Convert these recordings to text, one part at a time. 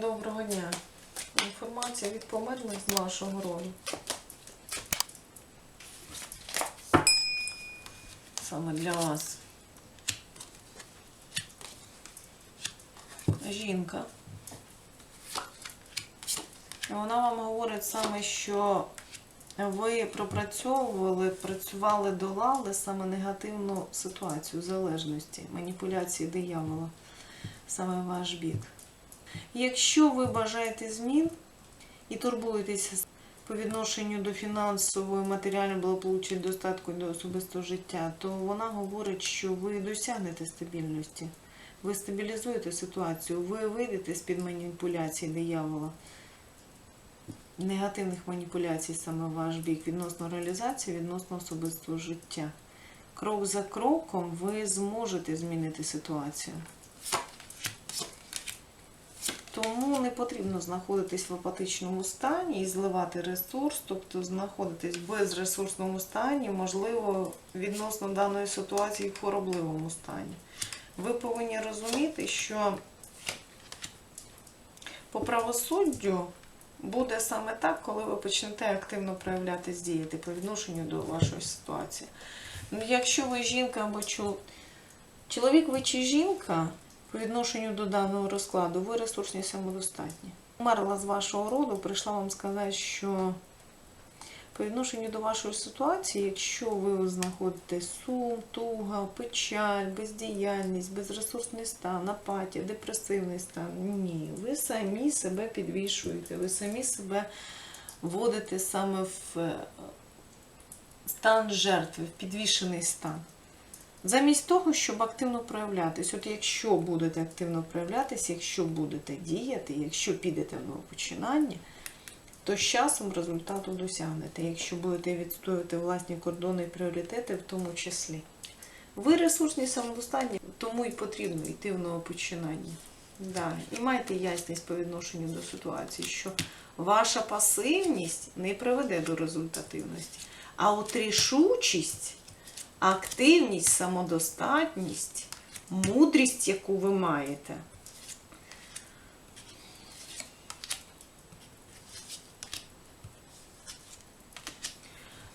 Доброго дня. Інформація від померлих з вашого роду. Саме для вас. Жінка. І Вона вам говорить саме, що ви пропрацьовували, працювали, долали саме негативну ситуацію залежності, маніпуляції диявола, саме ваш бік. Якщо ви бажаєте змін і турбуєтеся по відношенню до фінансової, матеріальної благополуччя, достатку і до особистого життя, то вона говорить, що ви досягнете стабільності, ви стабілізуєте ситуацію, ви вийдете з-під маніпуляцій диявола, негативних маніпуляцій саме ваш бік відносно реалізації, відносно особистого життя. Крок за кроком ви зможете змінити ситуацію. Тому не потрібно знаходитись в апатичному стані і зливати ресурс, тобто знаходитись в безресурсному стані, можливо, відносно даної ситуації в хворобливому стані. Ви повинні розуміти, що по правосуддю буде саме так, коли ви почнете активно проявлятись, діяти по відношенню до вашої ситуації. Якщо ви жінка або чол- чоловік, ви чи жінка, по відношенню до даного розкладу, ви ресурсні самодостатні. Померла з вашого роду, прийшла вам сказати, що по відношенню до вашої ситуації, якщо ви знаходите сум, туга, печаль, бездіяльність, безресурсний стан, апатія, депресивний стан, ні, ви самі себе підвішуєте, ви самі себе вводите саме в е, стан жертви, в підвішений стан. Замість того, щоб активно проявлятись, от якщо будете активно проявлятися, якщо будете діяти, якщо підете в новопочинання, то з часом результату досягнете, якщо будете відстоювати власні кордони і пріоритети в тому числі. Ви ресурсні самодостатні, тому і потрібно йти в новопочинання. Да. І майте ясність по відношенню до ситуації, що ваша пасивність не приведе до результативності, а от рішучість активність, самодостатність, мудрість, яку ви маєте.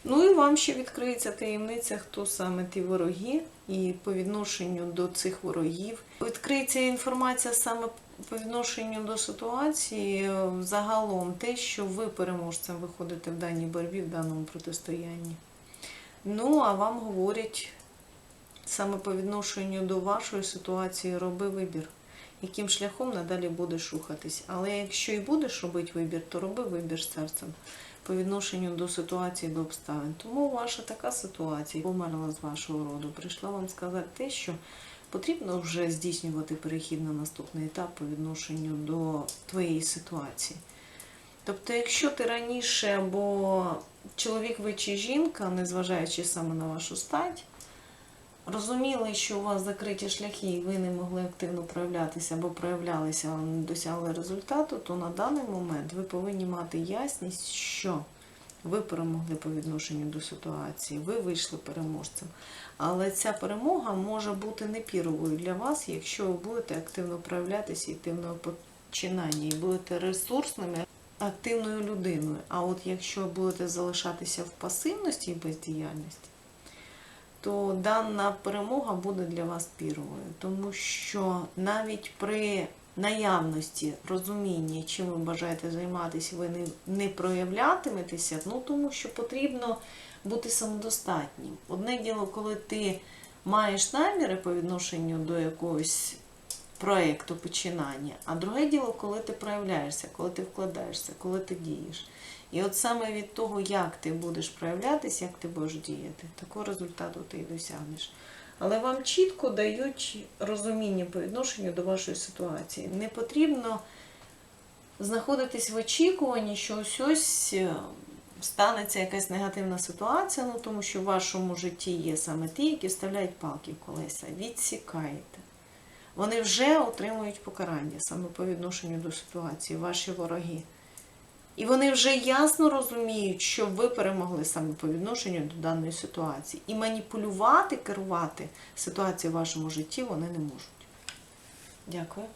Ну і вам ще відкриється таємниця, хто саме ті вороги, і по відношенню до цих ворогів. Відкриється інформація саме по відношенню до ситуації, е, загалом те, що ви переможцем виходите в даній боротьбі, в даному протистоянні. Ну, а вам говорять саме по відношенню до вашої ситуації роби вибір, яким шляхом надалі будеш рухатись. Але якщо і будеш робити вибір, то роби вибір серцем по відношенню до ситуації, до обставин. Тому ваша така ситуація померла з вашого роду. Прийшла вам сказати те, що потрібно вже здійснювати перехід на наступний етап по відношенню до твоєї ситуації. Тобто, якщо ти раніше або чоловік ви чи жінка, незважаючи саме на вашу стать, розуміли, що у вас закриті шляхи і ви не могли активно проявлятися або проявлялися, але не досягли результату, то на даний момент ви повинні мати ясність, що ви перемогли по відношенню до ситуації, ви вийшли переможцем. Але ця перемога може бути не піровою для вас, якщо ви будете активно проявлятися і йти в починання, і будете ресурсними активною людиною. А от якщо будете залишатися в пасивності і бездіяльності, то дана перемога буде для вас піровою. Тому що навіть при наявності розуміння, чим ви бажаєте займатися, ви не проявлятиметеся, ну тому що потрібно бути самодостатнім. Одне діло, коли ти маєш наміри по відношенню до якогось проєкту починання. А друге діло, коли ти проявляєшся, коли ти вкладаєшся, коли ти дієш. І от саме від того, як ти будеш проявлятися, як ти будеш діяти, такого результату ти і досягнеш. Але вам чітко дають розуміння по відношенню до вашої ситуації. Не потрібно знаходитись в очікуванні, що ось ось е, станеться якась негативна ситуація, ну тому що в вашому житті є саме ті, які вставляють палки в колеса. Відсікаєте вони вже отримують покарання саме по відношенню до ситуації, ваші вороги. І вони вже ясно розуміють, що ви перемогли саме по відношенню до даної ситуації. І маніпулювати, керувати ситуацією в вашому житті вони не можуть. Дякую.